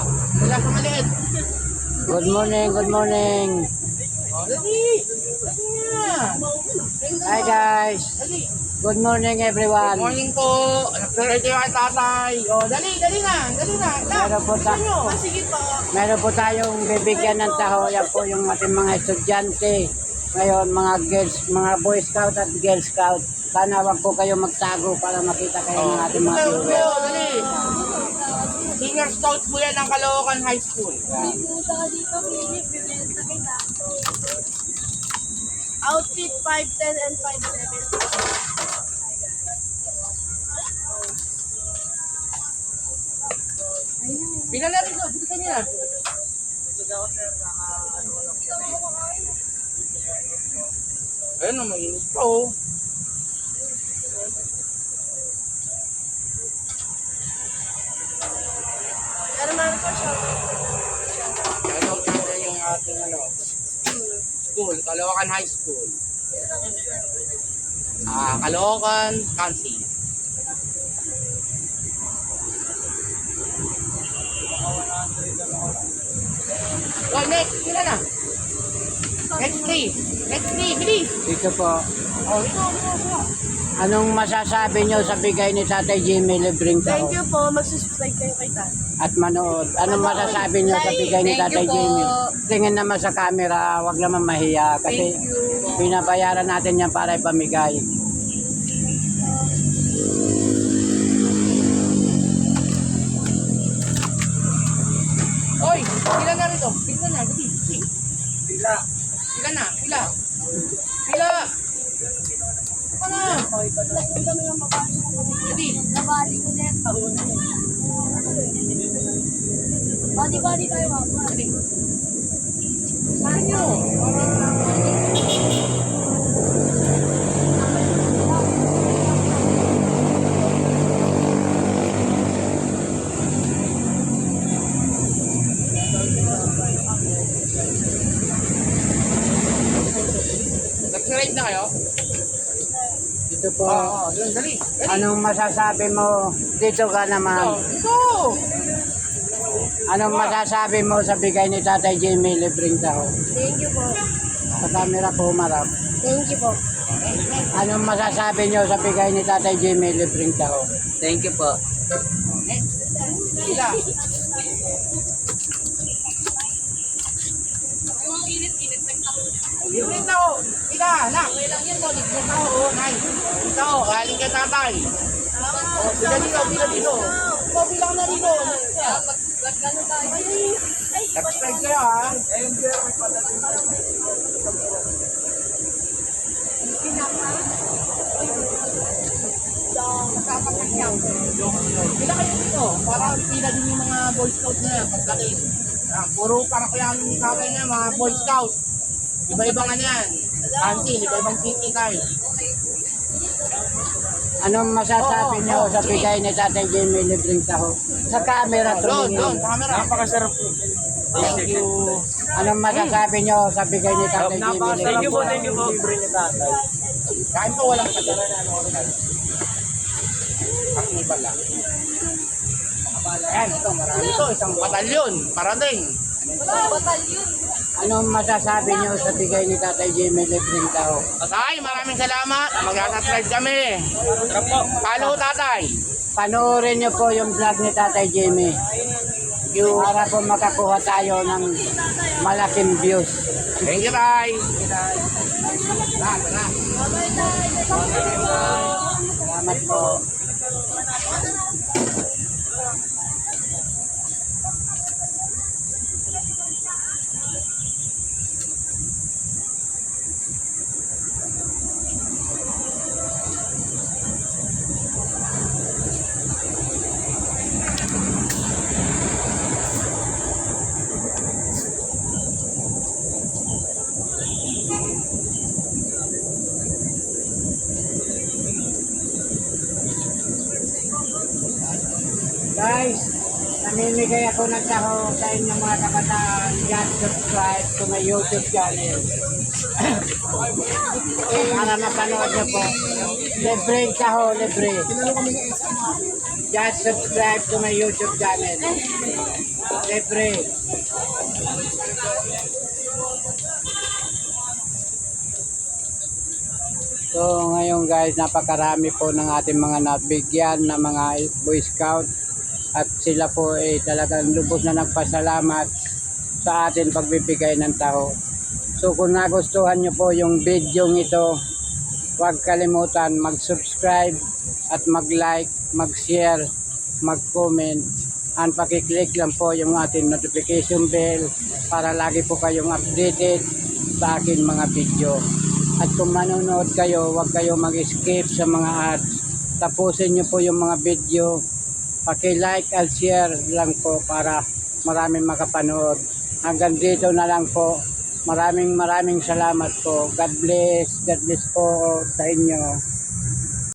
Wala sa maliit. Good morning, good morning. Oh. Hi guys. Good morning Good everyone. morning po. Nagsiready yung tatay. Oh, dali, dali na. Dali na. Meron po, ta- Ano? Sige po. meron po tayong bibigyan ng taho. Yan po yung ating mga estudyante. Ngayon, mga girls, mga boy scout at girl scout. Sana wag po kayo magtago para makita kayo ng ating mga viewers. dali. Senior scout po yan ng Caloocan High School. Pumunta ka dito, Philip. Bibenta kita. Outfit 5'10 and 5'7. Pila na rin. Dito kami na. Ayun na, mainit pa oh. Pero meron ko siya. Kaya natin yung ating ano, school, Caloocan High School. Ah, Caloocan Council. Oh, next, sila na. Next three. Next three, bilis. Dito po. Oh, ito, ito, ito. Anong masasabi nyo sa bigay ni Tatay Jimmy libreng taho? Thank you po. Magsusubscribe kayo kay Tan. At manood. Anong masasabi nyo sa bigay ni Tatay. Jimmy? Tingin naman sa camera, wag naman mahiya. Kasi. Binabayaran natin yan para ipamigay. Oy, pila na rito. Pila na. Pila. Pila na, pila. Pila. Nabali ko din. Body-body tayo, mama. Dali. Saan nyo? Nag-ride na kayo? Dito po. Oo, dali. Dali. Anong masasabi mo? Dito ka naman. Ito. Anong masasabi mo sa bigay ni Tatay Jimmy libreng taho? Thank you po. Sa camera po umarap. Thank you po. Anong masasabi nyo sa bigay ni Tatay Jimmy libreng taho? Thank you po. Pila. Libreng tao. Pila, anak. Ito, libreng tao. Oh, nay. Ito, galing kay tatay. Oh, pila dito, pila dito. Oh, pila ka na dito. Subscribe kayo, ha? Pila kayo dito. Para pila din yung mga Boy Scout na yan. Pagdating. Yan, puro para kaya yung kakay na mga Boy Scout. Iba-ibang ano yan. Kansin, iba-ibang city tayo. Anong masasabi Oo, nyo oo, sa bigay ni Tatay Jimmy libreng taho? Sa camera Doon, doon, tumingin. sa camera. Napakasarap po. Thank you. Anong masasabi nyo sa bigay ni Tatay Jimmy Napakasarap libreng Thank you po, taho? thank you po. Libre niya tatay. Kain po walang kadara na ano. Ang iba lang. Ayan, ito, marami ito. Isang batalyon. Parating. Anong masasabi nyo sa bigay ni Tatay Jimmy libreng taho? Tatay, maraming salamat. Mag-subscribe kami. Sarap po. Follow tatay. Panoorin nyo po yung vlog ni Tatay Jimmy. You. Para po makakuha tayo ng malaking views. Thank you, tay. Tara, tara. Salamat po. Guys, namimigay ako ng taho sa inyong mga kabataan. Just subscribe to my YouTube channel. Para mapanood niyo po. Libre yung taho, libre. Just subscribe to my YouTube channel. Libre. So ngayon guys, napakarami po ng ating mga nabigyan na mga Boy Scout at sila po ay talagang lubos na nagpasalamat sa atin pagbibigay ng taho. So kung nagustuhan nyo po yung video ito, huwag kalimutan mag-subscribe at mag-like, mag-share, mag-comment and pakiclick lang po yung ating notification bell para lagi po kayong updated sa aking mga video. At kung manonood kayo, huwag kayo mag-skip sa mga ads. Tapusin nyo po yung mga video. Paki-like at share lang po para maraming makapanood. Hanggang dito na lang po. Maraming maraming salamat po. God bless. God bless po sa inyo.